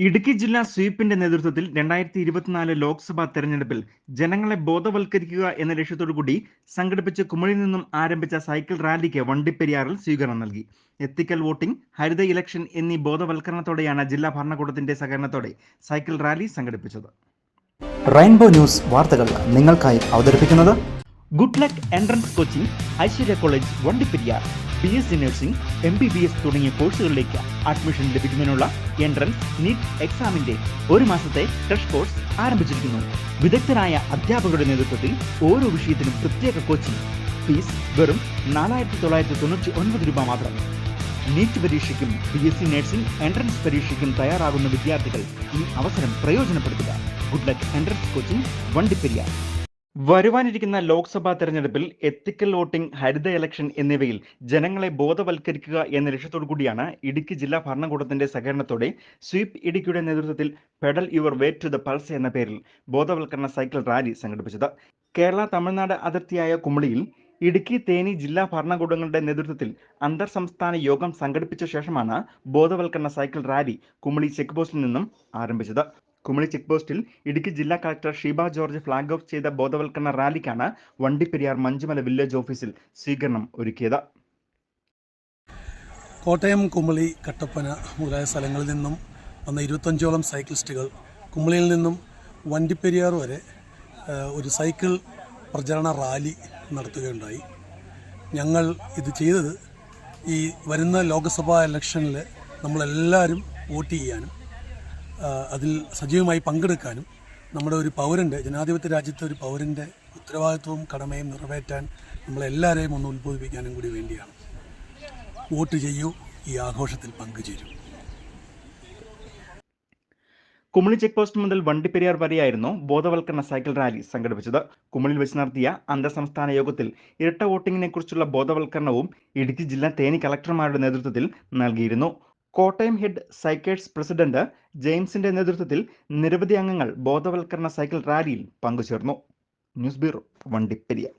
ഇടുക്കി ജില്ലാ സ്വീപ്പിന്റെ നേതൃത്വത്തിൽ രണ്ടായിരത്തി ഇരുപത്തിനാല് ലോക്സഭാ തെരഞ്ഞെടുപ്പിൽ ജനങ്ങളെ ബോധവൽക്കരിക്കുക എന്ന ലക്ഷ്യത്തോടു കൂടി സംഘടിപ്പിച്ച് കുമളിയിൽ നിന്നും ആരംഭിച്ച സൈക്കിൾ റാലിക്ക് വണ്ടിപ്പെരിയാറിൽ സ്വീകരണം നൽകി. എത്തിക്കൽ വോട്ടിംഗ് ഹരിത ഇലക്ഷൻ എന്നീ ബോധവൽക്കരണത്തോടെയാണ് ജില്ലാ ഭരണകൂടത്തിന്റെ സഹകരണത്തോടെ സൈക്കിൾ റാലി സംഘടിപ്പിച്ചത്. റെയിൻബോ ന്യൂസ് വാർത്തകൾ നിങ്ങൾക്കായി അവതരിപ്പിക്കുന്നത് good luck entrance coaching Aishwarya college Vandiperiyar B S C nursing M B B S തുടങ്ങിയ കോഴ്സുകളിലേക്ക് അഡ്മിഷൻ ലഭിക്കുന്നതിനുള്ള എൻട്രൻസ് നീറ്റ് എക്സാമിന്റെ ഒരു മാസത്തെ ക്രഷ് കോഴ്സ് ആരംഭിച്ചിരിക്കുന്നു. വിദഗ്ധരായ അധ്യാപകരുടെ നേതൃത്വത്തിൽ ഓരോ വിഷയത്തിനും പ്രത്യേക കോച്ചിംഗ് ഫീസ് വെറും നാലായിരത്തി തൊള്ളായിരത്തി തൊണ്ണൂറ്റി ഒൻപത് രൂപ മാത്രം. NEET പരീക്ഷയ്ക്കും B S C nursing entrance പരീക്ഷയ്ക്കും തയ്യാറാകുന്ന വിദ്യാർത്ഥികൾ ഈ അവസരം പ്രയോജനപ്പെടുത്തുക. Good luck entrance coaching Vandiperiyar. വരുവാനിരിക്കുന്ന Lok Sabha തെരഞ്ഞെടുപ്പിൽ എത്തിക്കൽ വോട്ടിംഗ് ഹരിത ഇലക്ഷൻ എന്നിവയിൽ ജനങ്ങളെ ബോധവൽക്കരിക്കുക എന്ന ലക്ഷ്യത്തോടു കൂടിയാണ് ഇടുക്കി ജില്ലാ ഭരണകൂടത്തിന്റെ സഹകരണത്തോടെ സ്വീപ് ഇടുക്കിയുടെ നേതൃത്വത്തിൽ pedal your way to the pulse എന്ന പേരിൽ ബോധവൽക്കരണ സൈക്കിൾ റാലി സംഘടിപ്പിച്ചത്. കേരള തമിഴ്നാട് അതിർത്തിയായ കുമളിയിൽ ഇടുക്കി തേനി ജില്ലാ ഭരണകൂടങ്ങളുടെ നേതൃത്വത്തിൽ അന്തർ സംസ്ഥാന യോഗം സംഘടിപ്പിച്ച ശേഷമാണ് ബോധവൽക്കരണ സൈക്കിൾ റാലി കുമളി ചെക്ക് പോസ്റ്റിൽ നിന്നും ആരംഭിച്ചത്. കുമളി ചെക്ക് പോസ്റ്റിൽ ഇടുക്കി ജില്ലാ collector Sheeba George flag off ചെയ്ത ബോധവൽക്കരണ റാലിക്കാണ് വണ്ടിപ്പെരിയാർ മഞ്ചുമല വില്ലേജ് ഓഫീസിൽ സ്വീകരണം ഒരുക്കിയത്. കോട്ടയം കുമളി കട്ടപ്പന മുതലായ സ്ഥലങ്ങളിൽ നിന്നും വന്ന ഇരുപത്തഞ്ചോളം സൈക്ലിസ്റ്റുകൾ കുമളിയിൽ നിന്നും വണ്ടിപ്പെരിയാർ വരെ ഒരു സൈക്കിൾ പ്രചരണ റാലി നടത്തുകയുണ്ടായി. ഞങ്ങൾ ഇത് ചെയ്തത് ഈ വരുന്ന ലോക്സഭാ ഇലക്ഷനിൽ നമ്മളെല്ലാവരും വോട്ട് ചെയ്യാനും അതിൽ സജീവമായി പങ്കെടുക്കാനും നമ്മുടെ ഒരു പൗരന്റെ ജനാധിപത്യ രാജ്യത്തെ ഒരു പൗരന്റെ ഉത്തരവാദിത്വവും കടമയും നിറവേറ്റാൻ നമ്മളെല്ലാവരെയും ഒന്ന് ഉത്ബോധിപ്പിക്കാനും കൂടി വേണ്ടിയാണ്. വോട്ട് ചെയ്യൂ ഈ ആഘോഷത്തിൽ പങ്കുചേരൂ. കുമളി ചെക്ക് പോസ്റ്റ് മുതൽ വണ്ടിപ്പെരിയാർ വരെയായിരുന്നു ബോധവൽക്കരണ സൈക്കിൾ റാലി സംഘടിപ്പിച്ചത്. കുമളിയിൽ വെച്ച് നടത്തിയ അന്തർ സംസ്ഥാന യോഗത്തിൽ ഇരട്ട വോട്ടിങ്ങിനെ കുറിച്ചുള്ള ബോധവൽക്കരണവും ഇടുക്കി ജില്ലാ തേനി കളക്ടർമാരുടെ നേതൃത്വത്തിൽ നൽകിയിരുന്നു. കോട്ടയം ഹെഡ് സൈക്കേഴ്സ് പ്രസിഡന്റ് ജെയിംസിന്റെ നേതൃത്വത്തിൽ നിരവധി അംഗങ്ങൾ ബോധവൽക്കരണ സൈക്കിൾ റാലിയിൽ പങ്കുചേർന്നു. News bureau Vandiperiyar.